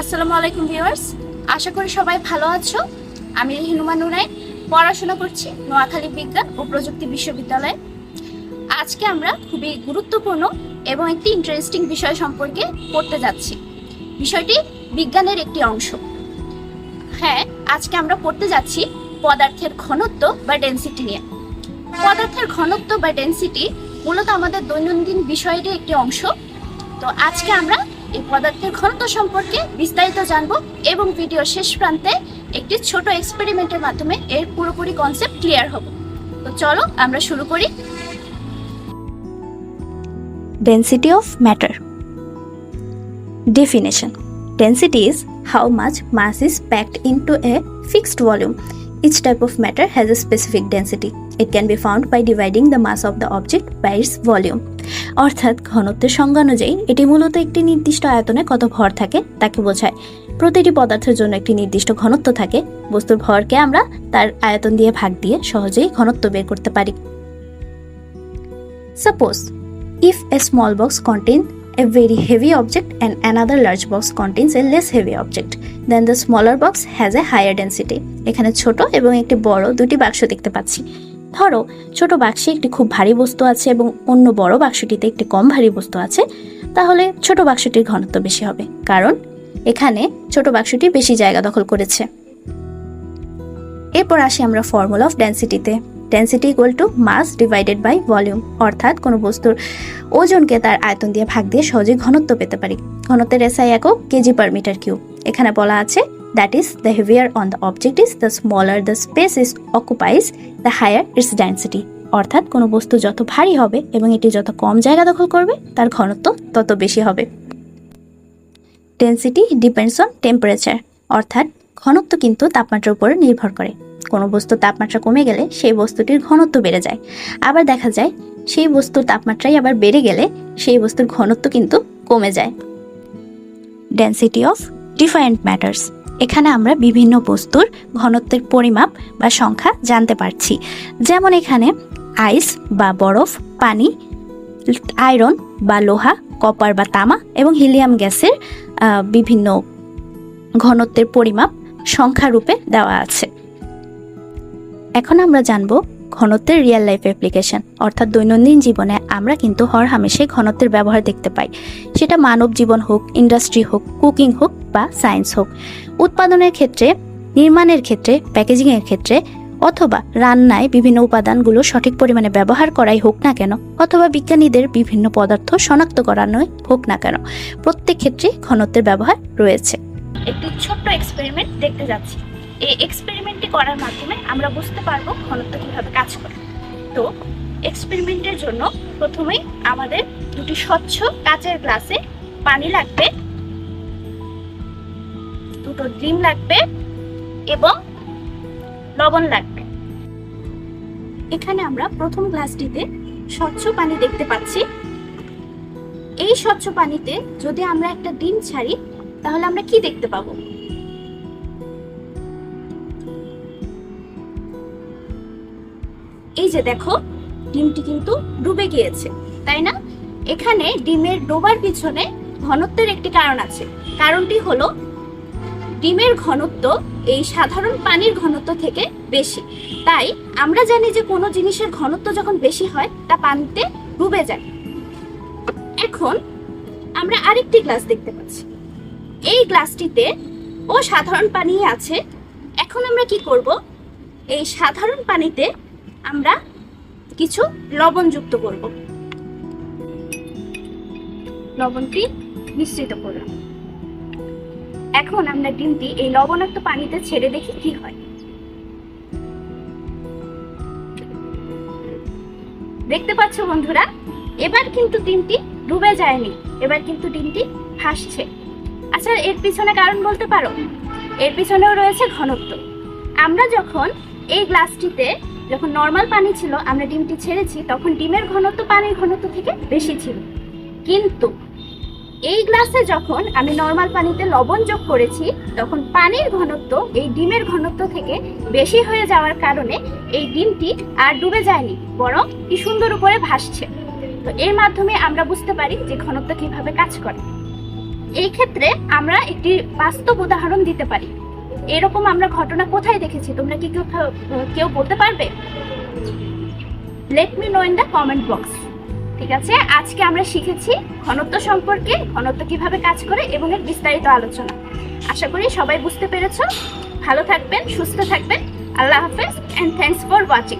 আসসালামু আলাইকুম ভিউয়ার্স। আশা করি সবাই ভালো আছো। আমি হিনুমা নুরাই, পড়াশোনা করছি নোয়াখালী বিজ্ঞান ও প্রযুক্তি বিশ্ববিদ্যালয়ে। আজকে আমরা খুবই গুরুত্বপূর্ণ এবং একটি ইন্টারেস্টিং বিষয় সম্পর্কে পড়তে যাচ্ছি। বিষয়টি বিজ্ঞানের একটি অংশ। হ্যাঁ আজকে আমরা পড়তে যাচ্ছি পদার্থের ঘনত্ব বা ডেনসিটি নিয়ে। পদার্থের ঘনত্ব বা ডেনসিটি মূলত আমাদের দৈনন্দিন বিষয়েরই একটি অংশ। তো আজকে আমরা এই পদার্থের ঘনত্ব সম্পর্কে বিস্তারিত জানব এবং ভিডিওর শেষ প্রান্তে একটি ছোট এক্সপেরিমেন্টের মাধ্যমে এর পুরোপুরি কনসেপ্ট ক্লিয়ার হবে তো চলো আমরা শুরু করি Density of matter. Definition Density is how much mass is packed into a fixed volume. Each type of matter has a specific density. It can be found by dividing the mass of the object by its volume. অর্থাৎ ঘনত্বের সংজ্ঞা অনুযায়ী, এটি মূলত একটি নির্দিষ্ট আয়তনে কত ভর থাকে তাকে বোঝায় প্রতিটি পদার্থের জন্য একটি নির্দিষ্ট ঘনত্ব থাকে বস্তুর ভরকে আমরা তার আয়তন দিয়ে ভাগ দিয়ে সহজেই ঘনত্ব বের করতে পারি suppose If a small box contains a very heavy object and another large box contains a less heavy object, then the smaller box has a higher density. এখানে ছোট এবং একটি বড় দুটি বাক্স দেখতে পাচ্ছি। ধরো ছোট বাক্সে একটি খুব ভারী বস্তু আছে এবং অন্য বড় বাক্সটিতে একটি কম ভারী বস্তু আছে। তাহলে ছোট বাক্সটির ঘনত্ব বেশি হবে। কারণ এখানে ছোট বাক্সটি বেশি জায়গা দখল করেছে। এরপর আসি আমরা formula of ডেন্সিটিতে density equal to mass divided by volume অর্থাৎ কোনো বস্তুর ওজনকে তার আয়তন দিয়ে ভাগ দিয়ে সহজেই ঘনত্ব পেতে পারি। ঘনত্বের এসআই একক কেজি পার মিটার কিউব এখানে বলা আছে that is the heavier on the object is the smaller the space is occupies the higher its density অর্থাৎ কোনো বস্তু যত ভারী হবে এবং এটি যত কম জায়গা দখল করবে, তার ঘনত্ব তত বেশি হবে। ডেন্সিটি ডিপেন্ডস অন টেম্পারেচার অর্থাৎ ঘনত্ব কিন্তু তাপমাত্রার উপর নির্ভর করে। কোনো বস্তুর তাপমাত্রা কমে গেলে সেই বস্তুটির ঘনত্ব বেড়ে যায়। আবার দেখা যায়, সেই বস্তুর তাপমাত্রাই আবার বেড়ে গেলে সেই বস্তুর ঘনত্ব কিন্তু কমে যায়। ডেন্সিটি অফ ডিফারেন্ট ম্যাটার্স এখানে আমরা বিভিন্ন বস্তুর ঘনত্বের পরিমাপ বা সংখ্যা জানতে পারছি। যেমন এখানে আইস বা বরফ, পানি আয়রন বা লোহা কপার বা তামা এবং হিলিয়াম গ্যাসের বিভিন্ন ঘনত্বের পরিমাপ সংখ্যা রূপে দেওয়া আছে। এখন আমরা জানব ঘনত্বের রিয়েল লাইফ অ্যাপ্লিকেশন অর্থাৎ দৈনন্দিন জীবনে আমরা কিন্তু হর হামেশাই ঘনত্বের ব্যবহার দেখতে পাই। সেটা মানব জীবন হোক ইন্ডাস্ট্রি হোক কুকিং হোক বা সায়েন্স হোক। উৎপাদনের ক্ষেত্রে, নির্মাণের ক্ষেত্রে প্যাকেজিংয়ের ক্ষেত্রে, অথবা রান্নায় বিভিন্ন উপাদানগুলো সঠিক পরিমাণে ব্যবহার করাই হোক না কেন, অথবা বিজ্ঞানীদের বিভিন্ন পদার্থ শনাক্ত করানোই হোক না কেন, প্রত্যেক ক্ষেত্রে ঘনত্বের ব্যবহার রয়েছে। একটি ছোট্ট এক্সপেরিমেন্ট দেখতে যাচ্ছি। এই এক্সপেরিমেন্টটি করার মাধ্যমে আমরা বুঝতে পারব ঘনত্ব কীভাবে কাজ করে। তো এক্সপেরিমেন্টের জন্য প্রথমেই আমাদের দুটি স্বচ্ছ কাচের গ্লাসে পানি লাগবে, দুটো ডিম লাগবে এবং লবণ লাগবে। এখানে আমরা প্রথম গ্লাসটিতে স্বচ্ছ পানি দেখতে পাচ্ছি। এই স্বচ্ছ পানিতে যদি আমরা একটা ডিম ছাড়ি, তাহলে আমরা কি দেখতে পাবো? এই যে দেখো, ডিমটি কিন্তু ডুবে গিয়েছে, তাই না? এখানে ডিমের ডোবার পিছনে ঘনত্বের একটি কারণ আছে। কারণটি হলো, ডিমের ঘনত্ব এই সাধারণ পানির ঘনত্ব থেকে বেশি। তাই আমরা জানি যে কোনো জিনিসের ঘনত্ব যখন বেশি হয়, তা পানিতে ডুবে যায়। এখন আমরা আরেকটি গ্লাস দেখতে পাচ্ছি। এই গ্লাসটিতে ও সাধারণ পানি আছে। এখন আমরা কি করব? এই সাধারণ পানিতে আমরা কিছু লবণ যুক্ত করব। লবণটি মিশ্রিত করলাম এখন আমরা ডিমটি এই লবণাক্ত পানিতে ছেড়ে দেখি কি হয়। দেখতে পাচ্ছ বন্ধুরা, এবার কিন্তু ডিমটি ডুবে যায়নি, এবার কিন্তু ডিমটি ভাসছে। আচ্ছা এর পিছনে কারণ বলতে পারো? এর পিছনেও রয়েছে ঘনত্ব। আমরা যখন এই গ্লাসটিতে যখন নর্মাল পানি ছিল, আমরা ডিমটি ছেড়েছি, তখন ডিমের ঘনত্ব পানির ঘনত্ব থেকে বেশি ছিল। কিন্তু এই গ্লাসে যখন আমি নর্মাল পানিতে লবণ যোগ করেছি, তখন পানির ঘনত্ব এই ডিমের ঘনত্ব থেকে বেশি হয়ে যাওয়ার কারণে এই ডিমটি আর ডুবে যায়নি, বরং কি সুন্দর উপরে ভাসছে। তো এর মাধ্যমে আমরা বুঝতে পারি যে ঘনত্ব কীভাবে কাজ করে। এই ক্ষেত্রে আমরা একটি বাস্তব উদাহরণ দিতে পারি। এরকম আমরা ঘটনা কোথায় দেখেছি? তোমরা কি কেউ কেউ বলতে পারবে? Let me know in the comment box ঠিক আছে? আজকে আমরা শিখেছি ঘনত্ব সম্পর্কে, ঘনত্ব কীভাবে কাজ করে এবং এর বিস্তারিত আলোচনা। আশা করি সবাই বুঝতে পেরেছ। ভালো থাকবেন, সুস্থ থাকবেন। আল্লাহ হাফেজ অ্যান্ড থ্যাংকস ফর ওয়াচিং